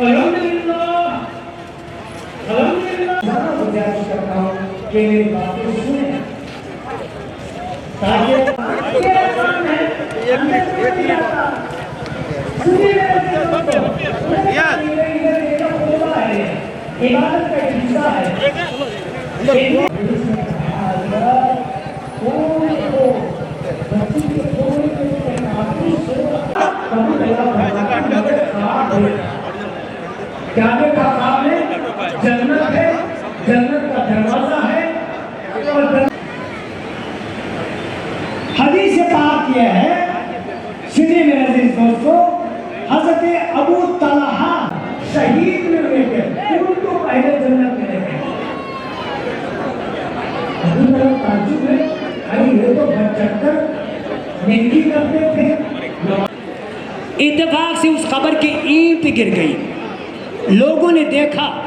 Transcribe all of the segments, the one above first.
الحمد لله الحمد لله ज़्यादा गुजारिश करता हूँ कि मेरी बातें सुने ताकि मेरा काम है हमने जाने का काम है, जन्नत है, जन्नत का दरवाज़ा है, और हदीस पाक किया है सुनिए मेरे अज़ीज़ दोस्तों, हज़रत अबू तलहा शहीद में हुए थे, उनको पहले जन्नत में लेके अबू तलहा ताज्जुब है, अरे ये तो चढ़कर नेकी करते थे। इत्तेफाक से उस कब्र की ईंट गिर गई। لوگوں نے دیکھا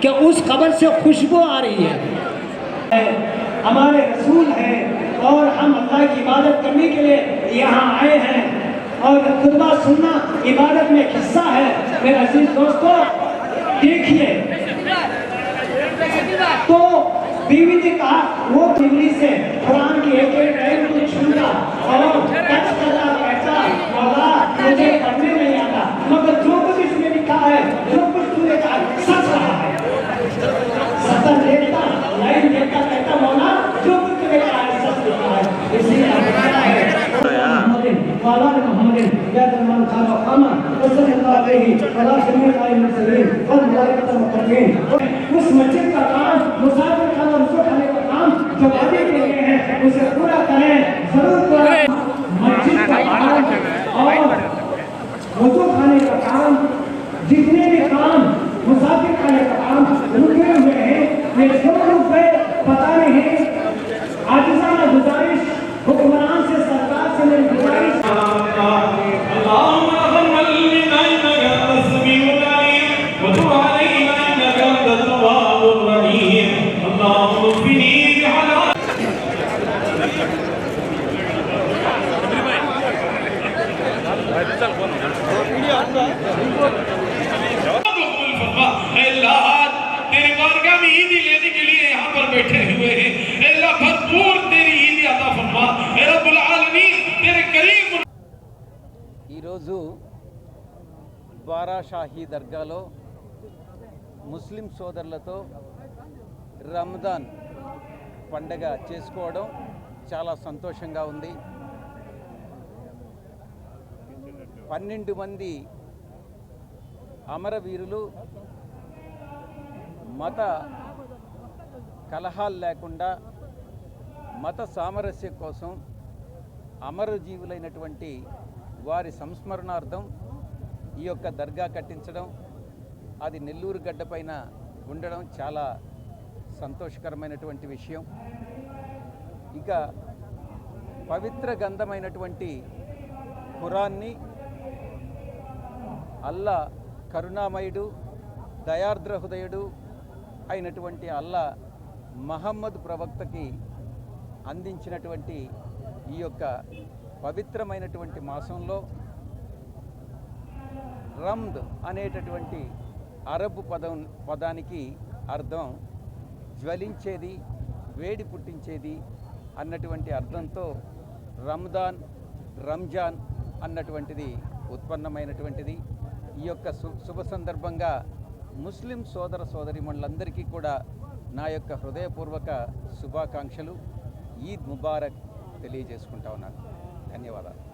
کہ اس قبر سے خوشبو آ رہی ہے۔ ہمارے رسول ہیں اور ہم اللہ کی عبادت کرنے کے لیے یہاں آئے ہیں۔ اور خطبہ سننا عبادت میں حصہ ہے۔ میرے عزیز دوستو، دیکھیے۔ تو بیوی نے کہا، وہ بجلی سے قرآن على جميع المرسلين فضلا المقربين قسمة تلك बैठे हुए हैं अल्लाह भरपूर तेरी ईद अता फरमा ए रब्बुल आलमीन तेरे करीम ఈరోజు బారాషాహీ దర్గాలో ముస్లిం సోదరులతో రంజాన్ పండగ చేసుకోవడం చాలా సంతోషంగా ఉంది పన్నెండు మంది అమరవీరులు మత కలహాలు లేకుండా మత సామరస్యం కోసం అమరజీవులైనటువంటి వారి సంస్మరణార్థం ఈ యొక్క దర్గా కట్టించడం అది నెల్లూరు గడ్డపైన ఉండడం చాలా సంతోషకరమైనటువంటి విషయం. ఇక పవిత్ర గంధమైనటువంటి ఖురాన్ని అల్లా కరుణామయుడు దయార్ద్ర హృదయుడు అయినటువంటి అల్లా మహమ్మద్ ప్రవక్తకి అందించినటువంటి ఈ యొక్క పవిత్రమైనటువంటి మాసంలో రమ్ద్ అనేటటువంటి అరబ్ పదం పదానికి అర్థం జ్వలించేది వేడి పుట్టించేది అన్నటువంటి అర్థంతో రంజాన్ రంజాన్ అన్నటువంటిది ఉత్పన్నమైనటువంటిది. ఈ యొక్క సు శుభ సందర్భంగా ముస్లిం సోదర సోదరిమణులందరికీ కూడా నా యొక్క హృదయపూర్వక శుభాకాంక్షలు ఈద్ ముబారక్ తెలియజేసుకుంటా ఉన్నాను. ధన్యవాదాలు.